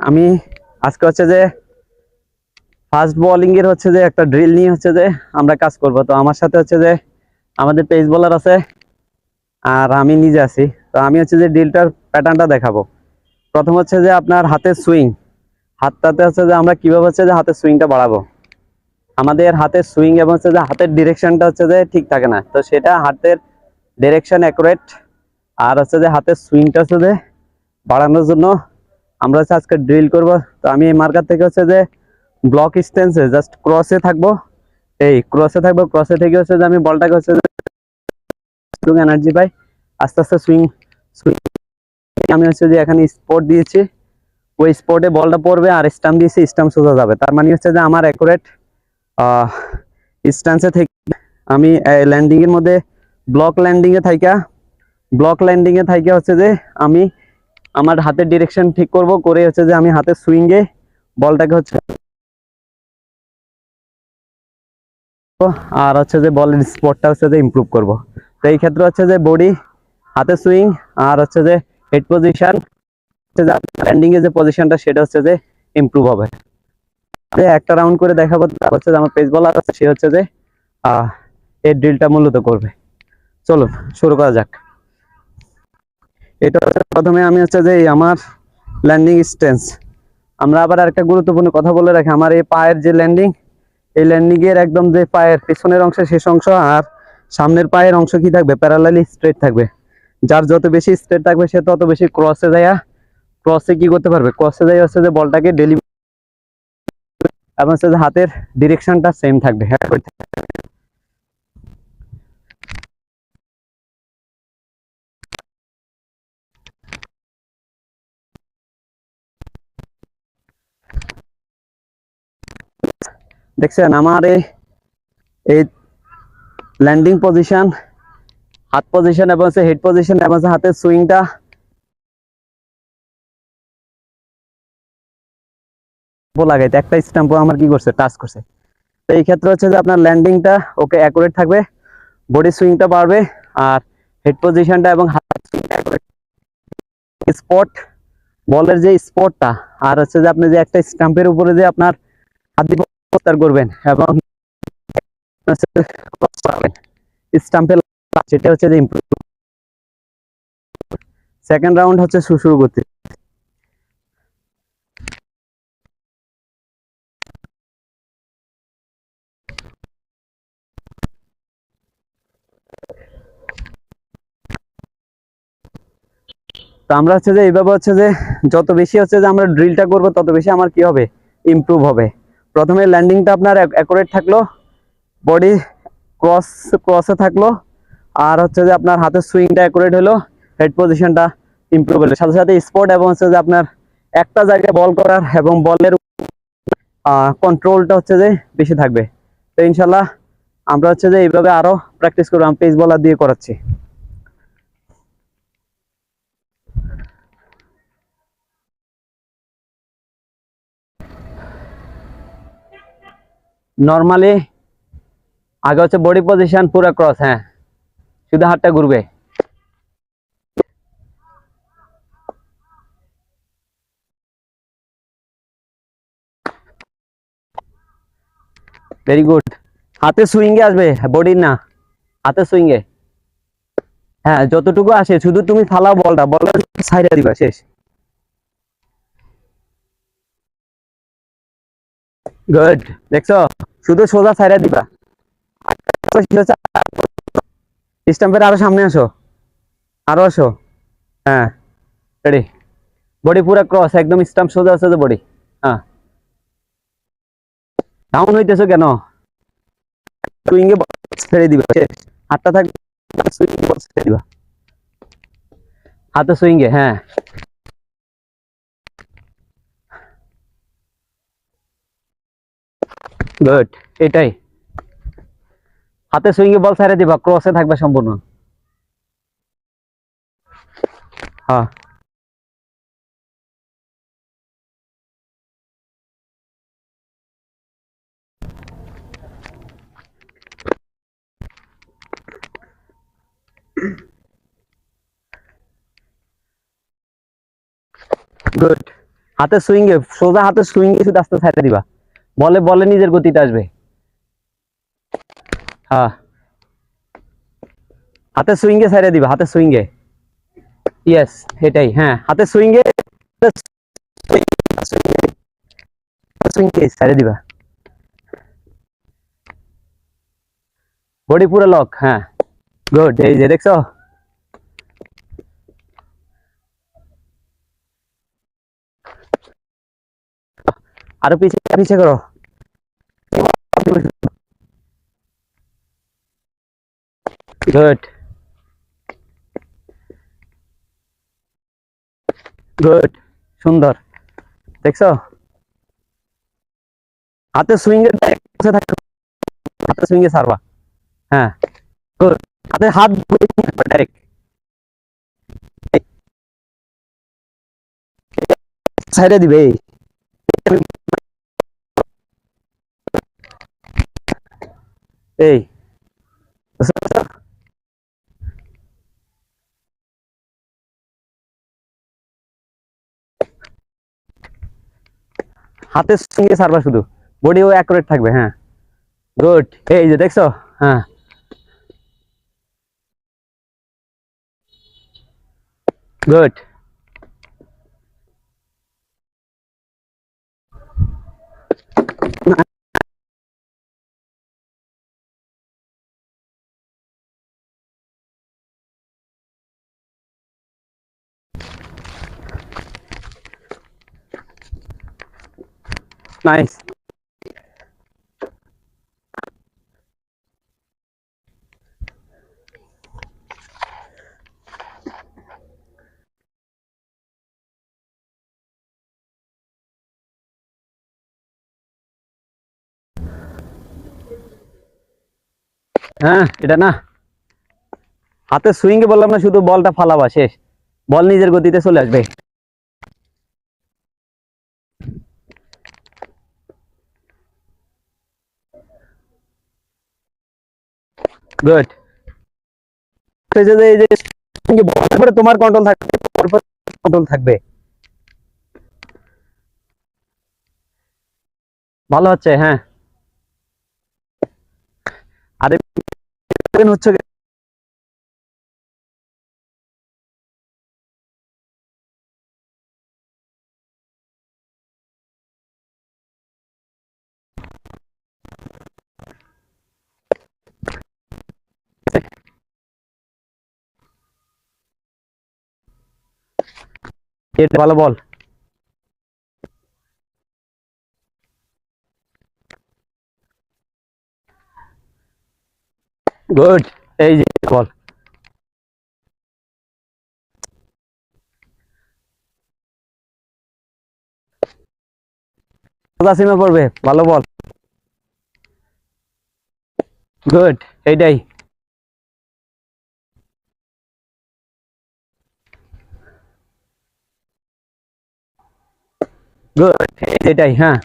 আমি আজকে হচ্ছে যে ফার্স্ট বোলিং এর হচ্ছে যে একটা ড্রিল নিয়ে হচ্ছে যে আমরা কাজ করব তো আমার সাথে হচ্ছে যে আমাদের পেস বোলার আছে আর আমি নিজে আছি তো আমি হচ্ছে যে ড্রিলটার প্যাটার্নটা দেখাবো প্রথম হচ্ছে যে আপনার হাতের সুইং হাতটাতে হচ্ছে যে আমরা কীভাবে হচ্ছে যে হাতের সুইংটা বাড়াবো আমাদের হাতের সুইং এবং হচ্ছে যে হাতের ডিরেকশনটা হচ্ছে যে ঠিক থাকে না তো সেটা হাতের ডিরেকশন অ্যাকুরেট আর হচ্ছে যে হাতের সুইংটা হচ্ছে যে বাড়ানোর জন্য আমরা হচ্ছে আজকে ড্রিল করব। তো আমি এই মার্কার থেকে হচ্ছে যে ব্লক স্টেন্সে জাস্ট ক্রসে থাকব। এই ক্রসে থাকব ক্রসে থেকে হচ্ছে যে আমি বলটাকে হচ্ছে এনার্জি পাই। আস্তে আস্তে সুইং আমি হচ্ছে যে এখানে স্পট দিয়েছি। ওই স্পটে বলটা পড়বে আর স্টাম্প দিয়েছি স্টাম্প সোজা যাবে। তার মানে হচ্ছে যে আমার অ্যাকুরেট স্ট্যান্সে থেকে আমি ল্যান্ডিংয়ের মধ্যে ব্লক ল্যান্ডিংয়ে থাইকা ব্লক ল্যান্ডিংয়ে থাইকা হচ্ছে যে আমি আমার হাতের ডিরেকশন ঠিক করব, করে হচ্ছে যে আমি হাতের সুইংয়ে বলটাকে হচ্ছে আর হচ্ছে যে বলের স্পটটা হচ্ছে যে ইমপ্রুভ করব। তো এই ক্ষেত্রে হচ্ছে যে বডি হাতে সুইং আর হচ্ছে যে হেড পজিশন হচ্ছে যে ল্যান্ডিং এর যে পজিশনটা সেটা হচ্ছে যে ইমপ্রুভ হবে। একটা রাউন্ড করে দেখাবো হচ্ছে যে আমার পেস বলার আছে, সে হচ্ছে যে এই ড্রিলটা মূলত করবে। চলো শুরু করা যাক। এটা প্রথমে আমি হচ্ছে যে আমার ল্যান্ডিং স্টেন্স আমরা আবার একটা গুরুত্বপূর্ণ কথা বলে রাখি, আমার এই পায়ের যে ল্যান্ডিং এই ল্যান্ডিং এর একদম যে পায়ের পেছনের অংশ, শেষ অংশ আর সামনের পায়ের অংশ কি থাকবে? প্যারালালি স্ট্রেট থাকবে। যার যত বেশি স্ট্রেট থাকবে, সে তত বেশি ক্রসে যায় ক্রসে কি করতে পারবে? ক্রসে যায় হচ্ছে যে বলটাকে ডেলিভারি এবং হচ্ছে হাতের ডিরেকশনটা সেম থাকবে। হ্যাঁ দেখছেন, আমার এই ল্যান্ডিং পজিশন হাত পজিশন এবং হচ্ছে হেড পজিশন এবং হচ্ছে হাতের সুইংটা লাগাইতে, একটা স্ট্যাম্পও আমার কি করছে টাচ করছে। তো এই ক্ষেত্রে হচ্ছে যে আপনার ল্যান্ডিংটা ওকে অ্যাকুরেট থাকবে বডি সুইংটা বাড়বে, আর হেড পজিশনটা এবং হাত স্পট বলের যে স্পটটা আর হচ্ছে যে আপনি যে একটা স্ট্যাম্পের উপরে যে আপনার হাত প্রস্তার করবেন এবং স্টাম্পে সেটা হচ্ছে সেকেন্ড রাউন্ড হচ্ছে শুরু করতে তো আমরা হচ্ছে যে এইভাবে হচ্ছে যে, যত বেশি হচ্ছে যে আমরা ড্রিলটা করব, তত বেশি আমার কি হবে? ইমপ্রুভ হবে। প্রথমে ল্যান্ডিংটা আপনার অ্যাকুরেট থাকল বডি ক্রস ক্রসে থাকল, আর হচ্ছে যে আপনার হাতের সুইংটা অ্যাকুরেট হলো হেড পজিশনটা ইমপ্রুভ হলো। সাথে সাথে স্পট এবং হচ্ছে যে আপনার একটা জায়গায় বল করার এবং বলের কন্ট্রোলটা হচ্ছে যে বেশি থাকবে। তো ইনশাল্লাহ আমরা হচ্ছে যে এইভাবে আরও প্র্যাকটিস করব। আমি পেস বলার দিয়ে করাচ্ছি। নর্মালি আগে হচ্ছে বডি পজিশন পুরো ক্রস হ্যাঁ। শুধু হাতটা ঘুরবে। ভেরি গুড হাতে সুইং এ আসবে বডির না। হাতে সুইং এ। হ্যাঁ যতটুকু আসে, শুধু তুমি ফালাও বলটা বলটা সাইডে দিবা, শেষ। গুড দেখছ? শুধু সোজা সাইডে দিবা। স্টাম্পের আরও সামনে আসো। আরও আসো। হ্যাঁ রেডি বডি পুরো ক্রস একদম স্টাম্প সোজা আছে বডি হ্যাঁ। ডাউন হইতেছো কেন? সুইংয়ে ছেড়ে দিবা হাতটা থাকবে বল ছেড়ে দিবা। হাতে সুইংয়ে হ্যাঁ। গুড এটাই। হাতে সুইংয়ে বল ছেড়ে দিবা ক্রসে থাকবে সম্পূর্ণ। হ্যাঁ গুড হাতে সুইং সোজা হাতে সুইং শুধু আস্তে ছাড়ে দিবা। বলে বলে নিজের গতিতে আসবে। হ্যাঁ। হাতে সুইং এ ছাড়ে দিবা, হাতে সুইং এ ইয়েস এটাই হ্যাঁ হাতে সুইং এ সুইং দিবা। বডি পুরো লক হ্যাঁ। গুড এই যে দেখছ? আরও পিছে পিছে করো। গুড গুড সুন্দর। দেখছ? হাতে সুইং এর বসে থাকো হাতে সুইং এ সারবা। হ্যাঁ। গুড হাতে হাত ডাইরেক্ট সাইডে দিবে। এই। হাতের সঙ্গে সারবা শুধু। বডিও অ্যাকুরেট থাকবে হ্যাঁ। গুড এই যে দেখছ? হ্যাঁ। গুড নাইস হ্যাঁ এটা না। হাতে সুইং এ বললাম না, শুধু বলটা ফালাবা, শেষ। বল নিজের গতিতে চলে আসবে। গুড তোমার কন্ট্রোল থাকবে কন্ট্রোল থাকবে। ভালো হচ্ছে হ্যাঁ। আরে হচ্ছে ভালো বল? গুড এই যে বল। পড়বে ভালো বল। গুড এইটাই। গুড এটাই হ্যাঁ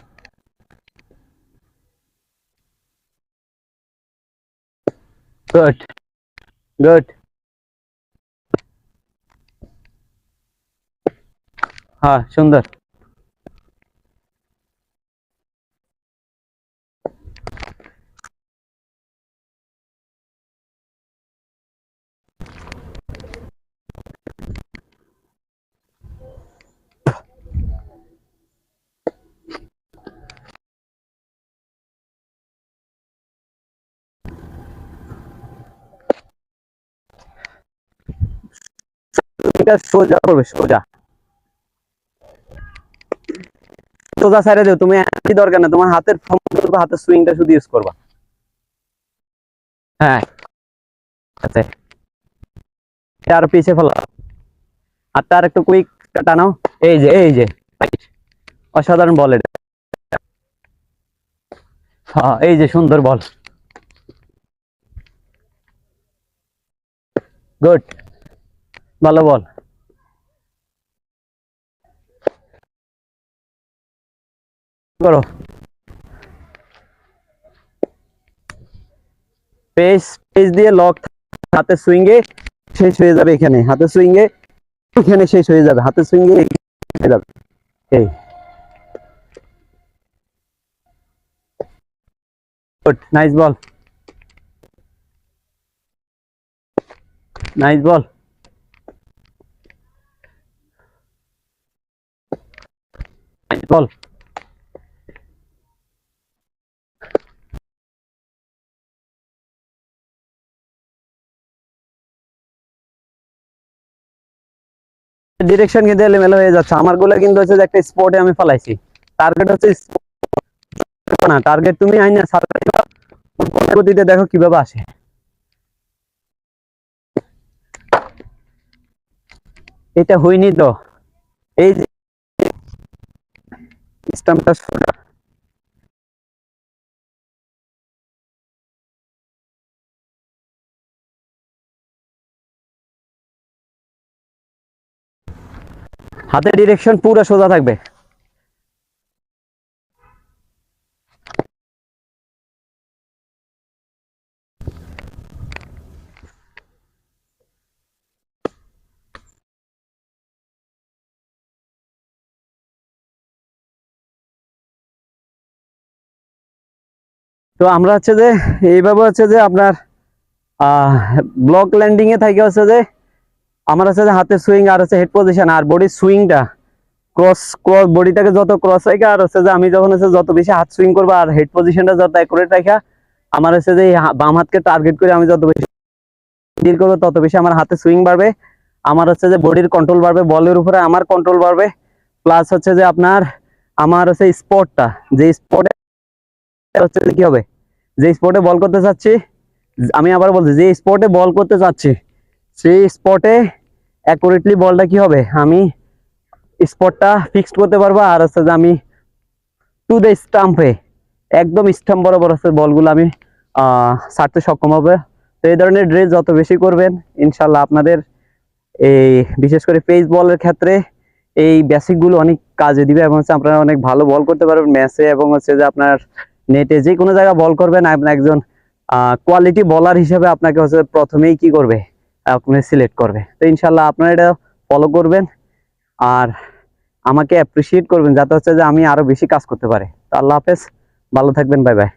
গুড গুড হ্যাঁ সুন্দর এটা সোজা করবে, সোজা। সোজা সাইডে দেও, তুমি একই দরকার না তোমার হাতের ক্ষমতা হাতের সুইংটা শুধু ইউজ করবা। হ্যাঁ। আচ্ছা। এটা পিছে ফেলা। আর তার একটু কুইক টানাও এই যে এই যে। অসাধারণ বল এটা। হ্যাঁ এই যে সুন্দর বল গুড ভালো বল করো। পেস পেস দিয়ে লক হাতে সুইঙ্গে শেষ হয়ে যাবে এখানে। হাতে সুইঙ্গে এখানে শেষ হয়ে যাবে। হাতে সুইঙ্গে হয়ে যাবে। এই। Good nice ball nice ball nice ball direction কিন্তু এলোমেলো হয়ে যাচ্ছে। আমারগুলো কিন্তু হচ্ছে যে একটা স্পটে আমি ফেলাইছি। টার্গেট হচ্ছে না। টার্গেট তুমি আইনা গতিতে দেখো কীভাবে আসে। এটা হয়নি তো। এই স্টাম্পটা হাতের ডিরেকশন পুরো সোজা থাকবে। তো আমরা হচ্ছে যে, এইভাবে হচ্ছে যে আপনার ব্লক ল্যান্ডিং এ থাকে হচ্ছে যে আমার যে হাতের সুইং আর হচ্ছে হেড পজিশন আর বডির সুইংটা ক্রস ক্রস বডিটাকে যত ক্রস রেখে আর হচ্ছে যে আমি যখন হচ্ছে যত বেশি হাত সুইং করব আর হেড পজিশনটা যত অ্যাকুরেট রাখা আমার হচ্ছে যে বাম হাতকে টার্গেট করে আমি যত বেশি ডিল করব, তত বেশি আমার হাতে সুইং বাড়বে। আমার হচ্ছে যে বডির কন্ট্রোল বাড়বে, বলের উপরে আমার কন্ট্রোল বাড়বে। প্লাস হচ্ছে যে আপনার, আমার হচ্ছে স্পটটা যে স্পটে হচ্ছে কি হবে? যে স্পটে বল করতে চাচ্ছি, আমি আবার বলছি, যে স্পটে বল করতে চাচ্ছি সেই স্পটে অ্যাকুরেটলি বলটা কি হবে? আমি স্পটটা ফিক্সড করতে পারব আর হচ্ছে যে আমি টু দ্য স্টাম্পে একদম স্টাম্প বরাবর হচ্ছে বলগুলো আমি ছাড়তে সক্ষম হবে। তো এই ধরনের ড্রেস যত বেশি করবেন ইনশাল্লাহ আপনাদের এই বিশেষ করে পেস বলের ক্ষেত্রে এই বেসিকগুলো অনেক কাজে দিবে এবং হচ্ছে আপনারা অনেক ভালো বল করতে পারবেন ম্যাচে এবং হচ্ছে যে আপনার নেটে যে কোনো জায়গায় বল করবেন আপনার একজন কোয়ালিটি বলার হিসেবে আপনাকে হচ্ছে প্রথমেই কি করবে? আপনি সিলেক্ট করবে তো ইনশাল্লাহ আপনারা এটা ফলো করবেন আর আমাকে অ্যাপ্রিসিয়েট করবেন, যাতে হচ্ছে যে আমি আরও বেশি কাজ করতে পারি। তো আল্লাহ হাফেজ, ভালো থাকবেন বাই বাই